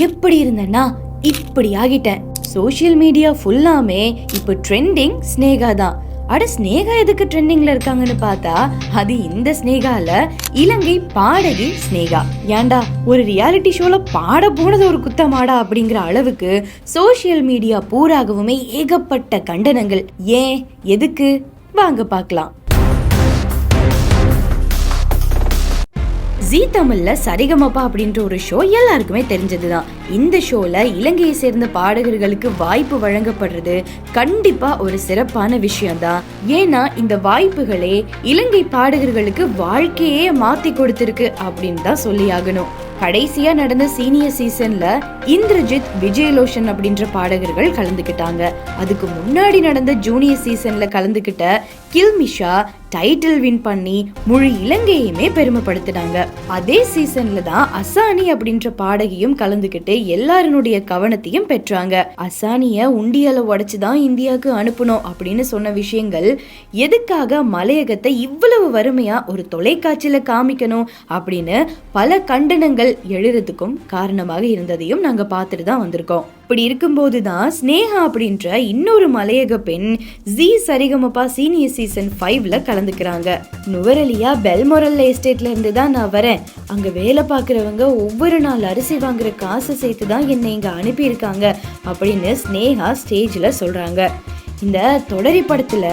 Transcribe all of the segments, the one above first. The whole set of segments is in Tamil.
எப்படி இருந்தேன்னா இப்படி ஆகிட்டேன். சோஷியல் மீடியா ஃபுல்லாமே இப்போ ட்ரெண்டிங் ஸ்னேகா தான். அட ஸ்னேகா எதுக்கு ட்ரெண்டிங்ல இருக்காங்கன்னு பார்த்தா அது இந்த ஸ்னேகால இலங்கை பாடகி ஸ்னேகா. ஏண்டா ஒரு ரியாலிட்டி ஷோல பாட போனது ஒரு குத்தமாடா அப்படிங்கிற அளவுக்கு சோஷியல் மீடியா பூராகவுமே ஏகப்பட்ட கண்டனங்கள். ஏன்? எதுக்கு? வாங்க பார்க்கலாம். ஜீ தமிழில் சரிகமப்பா அப்படின்ற ஒரு ஷோ எல்லாருக்குமே தெரிஞ்சதுதான். இந்த ஷோல இலங்கையை சேர்ந்த பாடகர்களுக்கு வாய்ப்பு வழங்கப்படுறது கண்டிப்பா ஒரு சிறப்பான விஷயம்தான். ஏன்னா இந்த வாய்ப்புகளே இலங்கை பாடகர்களுக்கு வாழ்க்கையே மாத்தி கொடுத்திருக்கு அப்படின்னு தான் சொல்லி ஆகணும். கடைசியா நடந்த சீனியர் சீசன்ல இந்திரஜித் விஜயலோஷன் அப்படின்ற பாடகர்கள் கலந்துக்கிட்டாங்க. அதுக்கு முன்னாடி நடந்த ஜூனியர் சீசன்ல கலந்துக்கிட்ட கில்மிஷா டைட்டில் வின் பண்ணி முழு இலங்கையுமே பெருமைப்படுத்தினாங்க. அதே சீசன்ல தான் அசானி அப்படின்ற பாடகியும் கலந்துக்கிட்டு எல்லாருடைய கவனத்தையும் பெற்றாங்க. அசானிய உண்டியால உடைச்சு தான் இந்தியாவுக்கு அனுப்பணும் அப்படின்னு சொன்ன விஷயங்கள் எதுக்காக மலையகத்தை இவ்வளவு வறுமையா ஒரு தொலைக்காட்சியில காமிக்கணும் அப்படின்னு பல கண்டனங்கள் எழுறதுக்கும் காரணமாக இருந்ததையும் நாங்க பார்த்துட்டு தான் வந்திருக்கோம். இப்படி இருக்கும்போது தான் ஸ்னேகா அப்படின்ற இன்னொரு மலையக பெண் ஜி சரிகமப்பா சீனியர் சீசன் ஃபைவ்ல கலந்துக்கிறாங்க. நுவரலியா பெல்மொரல்ல எஸ்டேட்ல இருந்து தான் நான் வரேன். அங்க வேலை பார்க்குறவங்க ஒவ்வொரு நாள் அரிசி வாங்குற காசு சேர்த்து தான் என்னை இங்கே அனுப்பியிருக்காங்க அப்படின்னு ஸ்னேகா ஸ்டேஜில் சொல்கிறாங்க இந்த தொடரி படத்தில்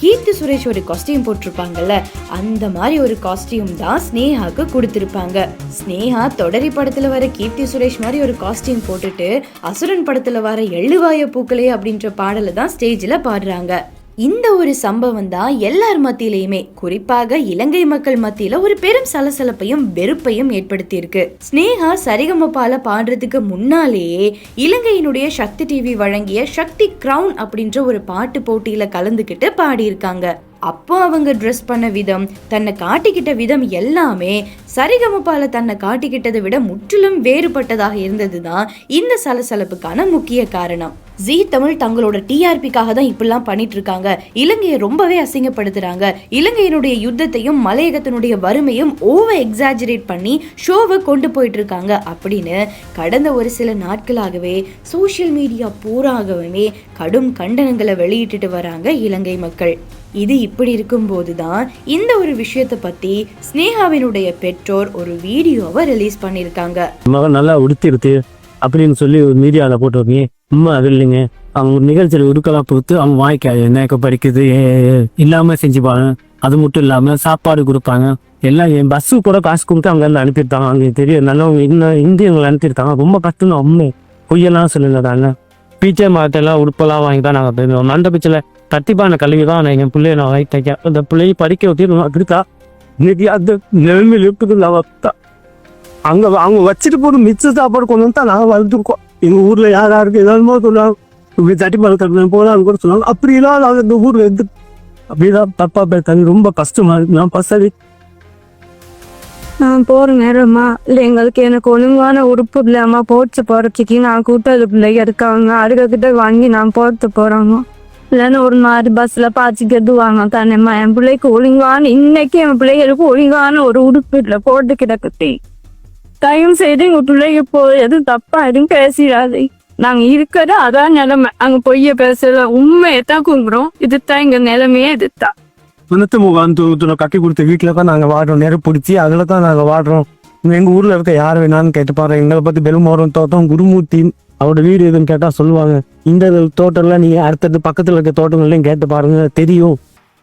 கீர்த்தி சுரேஷ் ஒரு காஸ்டியூம் போட்டிருப்பாங்கல்ல அந்த மாதிரி ஒரு காஸ்டியூம் தான் ஸ்னேகாவுக்கு கொடுத்துருப்பாங்க. ஸ்னேகா தொடரி படத்தில் வர கீர்த்தி சுரேஷ் மாதிரி ஒரு காஸ்டியூம் போட்டுட்டு அசுரன் படத்தில் வர எள்ளுவாய பூக்களே அப்படின்ற பாடலை தான் ஸ்டேஜில் பாடுறாங்க. இந்த ஒரு சம்பவம் தான் எல்லார் மத்தியிலையுமே குறிப்பாக இலங்கை மக்கள் மத்தியில ஒரு பெரும் சலசலப்பையும் வெறுப்பையும் ஏற்படுத்தியிருக்கு. ஸ்னேகா சரிகமபால பாடுறதுக்கு முன்னாலேயே இலங்கையினுடைய சக்தி டிவி வழங்கிய சக்தி கிரவுன் அப்படின்ற ஒரு பாட்டு போட்டியில கலந்துக்கிட்டு பாடியிருக்காங்க. அப்போ அவங்க ட்ரெஸ் பண்ண விதம் தன்னை காட்டிக்கிட்ட விதம் எல்லாமே சரிகமபால தன்னை காட்டிக்கிட்டதை விட முற்றிலும் வேறுபட்டதாக இருந்தது தான் இந்த சலசலப்புக்கான முக்கிய காரணம். ஜீ தமிழ் தங்களோட டிஆர்பிக்காக தான் இப்படிலாம் பண்ணிட்டு இருக்காங்க இலங்கையை ரொம்பவே அசிங்கப்படுத்துறாங்க. இலங்கையினுடைய யுத்தத்தையும் மலையகத்தினுடைய வறுமையும் ஓவர் எக்ஸாஜரேட் பண்ணி ஷோவை கொண்டு போயிட்டு இருக்காங்க அப்படின்னு கடந்த ஒரு சில நாட்களாகவே சோஷியல் மீடியா பூராகவே கடும் கண்டனங்களை வெளியிட்டுட்டு வராங்க இலங்கை மக்கள். இது இப்படி இருக்கும்போது தான் இந்த ஒரு விஷயத்தை பத்தி ஸ்னேகாவினுடைய பெற்றோர் ஒரு வீடியோவை ரிலீஸ் பண்ணியிருக்காங்க. நல்லா உடுத்திருத்து அப்படின்னு சொல்லி ஒரு மீடியாவில் போட்டு வைங்க அது இல்லைங்க. அவங்க ஒரு நிகழ்ச்சியில் உருக்கலாம் கொடுத்து அவங்க வாய்க்காது என்ன படிக்குது ஏ- செஞ்சுப்பாங்க அது மட்டும் இல்லாமல் சாப்பாடு கொடுப்பாங்க. எல்லாம் என் பஸ்ஸு கூட காசு கொடுத்து அங்கேருந்து அனுப்பியிருக்காங்க. அங்கே தெரியும் நல்லவங்க இன்னும் இந்தியவங்களை அனுப்பியிருக்காங்க. ரொம்ப கஷ்டம் உண்மை. பொய்யெல்லாம் சொல்லலதாங்க பீச்சர் மாட்டெல்லாம் உடுப்பெல்லாம் வாங்கி தான் நாங்கள் போயிருந்தோம். அந்த பிச்சில் கத்திப்பான கல்வி தான் நான் என் பிள்ளைய நான் வாங்கி தைக்க அந்த பிள்ளையை படிக்க வச்சு அப்படித்தா இன்னைக்கு அந்த நிலைமையில் இருக்குது நான் அங்க அவங்க வச்சுட்டு போகிற மிச்ச சாப்பாடு கொண்டு வந்து தான் நாங்கள் வளர்த்துருக்கோம். எங்க ஊர்ல யார் யாருக்கு ஏதாவது சொல்லுவாங்க. இப்படி தட்டி பழக்கிறது போலாம் கூட சொன்னாங்க அப்படி நாங்கள் இந்த ஊர்ல இருந்து அப்படிதான் தப்பா பேசுறாங்க ரொம்ப கஷ்டமா இருக்கு. நான் பசவி. நான் போற நேரமா இல்ல எங்களுக்கு எனக்கு ஒழுங்கான உறுப்பு இல்லாம போட்டு போறதுக்கு. நான் கூட்டாளி பிள்ளைங்க இருக்காங்க. அதுக கிட்ட வாங்கி நான் போட்டு போறாங்க. இல்லைன்னா ஒரு மாதிரி பஸ்ல பாய்ச்சிக்கிறது வாங்க தானேம்மா? என் பிள்ளைக்கு ஒழுங்கான இன்னைக்கு என் பிள்ளைகளுக்கு ஒழுங்கான ஒரு உடுப்பு இல்லை போட்டு கிடக்குத்தேன் தயவு செய்து எங்க பிள்ளைங்க போ எதுவும் தப்பா எதுவும் பேசிடாது. நாங்க இருக்கிறது அதான் நிலைமை. அங்க பொய்ய பேசல உண்மையை தான் இதுதான் எங்க நிலைமையே இதுதான். வந்துட்டு முகாம் கட்டி கொடுத்த வீட்டுல தான் நாங்க வாடுறோம். நெருப்பு பிடிச்சி அதுல தான் நாங்க வாடுறோம். எங்க ஊர்ல இருக்க யார் வேணாலும் கேட்டு பாரு எங்களை பத்தி பெருமோரம் தோட்டம் குருமூர்த்தி அவரோட வீடு எதுன்னு கேட்டா சொல்லுவாங்க. இந்த தோட்டம்லாம் நீங்க அடுத்தது பக்கத்துல இருக்க தோட்டங்கள்லையும் கேட்டு பாருங்க. தெரியும்.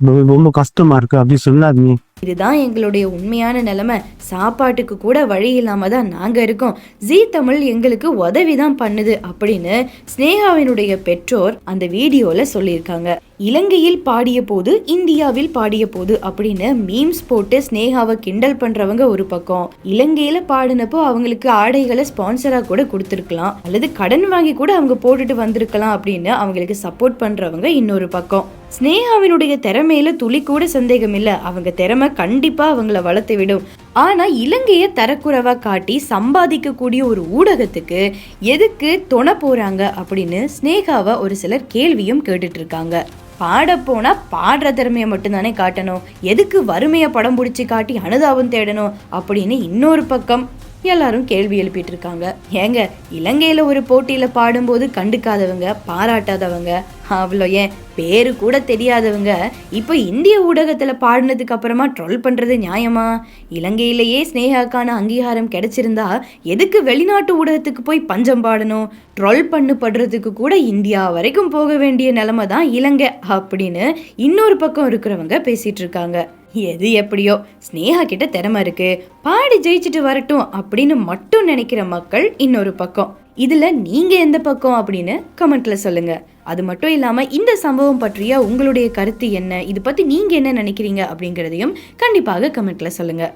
ரொம்ப- கஷ்டமாக கஷ்டமா இருக்கு. அப்படி சொல்லாதீங்க. இதுதான் எங்களுடைய உண்மையான நிலைமை. சாப்பாட்டுக்கு கூட வழி இல்லாம தான் நாங்க இருக்கோம். ஜீ தமிழ் எங்களுக்கு உதவி தான் பண்ணுது அப்படின்னு ஸ்னேகாவினுடைய பெற்றோர் அந்த வீடியோல சொல்லியிருக்காங்க. இலங்கையில் பாடிய போது இந்தியாவில் பாடிய போது அப்படின்னு மீம்ஸ் போட்டு ஸ்னேகாவை கிண்டல் பண்றவங்க ஒரு பக்கம். இலங்கையில பாடினப்போ அவங்களுக்கு ஆடைகளை ஸ்பான்சரா கூட கொடுத்துருக்கலாம். அல்லது கடன் வாங்கி கூட அவங்க போட்டுட்டு வந்திருக்கலாம் அப்படின்னு அவங்களுக்கு சப்போர்ட் பண்றவங்க இன்னொரு பக்கம். ஸ்னேகாவினுடைய திறமையில துளி கூட சந்தேகம் இல்ல. அவங்க திறமை கண்டிப்பா அவங்கள வளர்த்து விடும். ஆனா இலங்கைய தரக்குறைவா காட்டி சம்பாதிக்கக்கூடிய ஒரு ஊடகத்துக்கு எதுக்கு தொண போறாங்க அப்படின்னு ஸ்னேகாவை ஒரு சிலர் கேள்வியும் கேட்டுட்டு இருக்காங்க. பாடப்போனால் பாடுற திறமையை மட்டும்தானே காட்டணும். எதுக்கு வறுமையை படம் பிடிச்சி காட்டி அனுதாபம் தேடணும் அப்படின்னு இன்னொரு பக்கம் எல்லாரும் கேள்வி எழுப்பிட்டு இருக்காங்க ஏங்க இலங்கையில ஒரு போட்டியில பாடும்போது கண்டுக்காதவங்க பாராட்டாதவங்க அவ்வளோ ஏன்? பேரு கூட தெரியாதவங்க. இப்போ இந்திய ஊடகத்தில் பாடினதுக்கு அப்புறமா ட்ரோல் பண்ணுறது நியாயமா? இலங்கையிலேயே ஸ்னேகாக்கான அங்கீகாரம் கிடைச்சிருந்தா எதுக்கு வெளிநாட்டு ஊடகத்துக்கு போய் பஞ்சம் பாடணும்? ட்ரோல் பண்ணுப்படுறதுக்கு கூட இந்தியா வரைக்கும் போக வேண்டிய நிலமை தான் இலங்கை அப்படின்னு இன்னொரு பக்கம் இருக்கிறவங்க பேசிகிட்டு இருக்காங்க. எது எப்படியோ ஸ்னேகா கிட்ட திறமை இருக்கு. பாடி ஜெயிச்சுட்டு வரட்டும் அப்படின்னு மட்டும் நினைக்கிற மக்கள் இன்னொரு பக்கம். இதுல நீங்க எந்த பக்கம் அப்படின்னு கமெண்ட்ல சொல்லுங்க. அது மட்டும் இல்லாம இந்த சம்பவம் பற்றிய உங்களுடைய கருத்து என்ன? இது பத்தி நீங்க என்ன நினைக்கிறீங்க அப்படிங்கறதையும் கண்டிப்பாக கமெண்ட்ல சொல்லுங்க.